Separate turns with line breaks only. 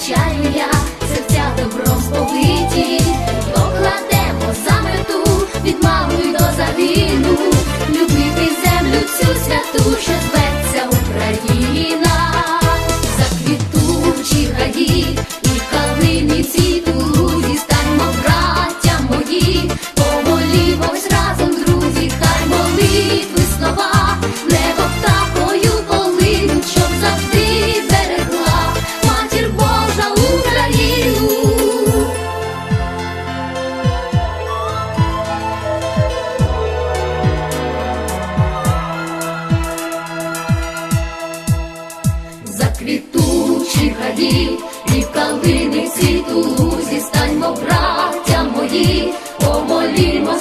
Geçer квітучих гаїв, і в калини світу тулузі станьмо, браття мої, помолімося.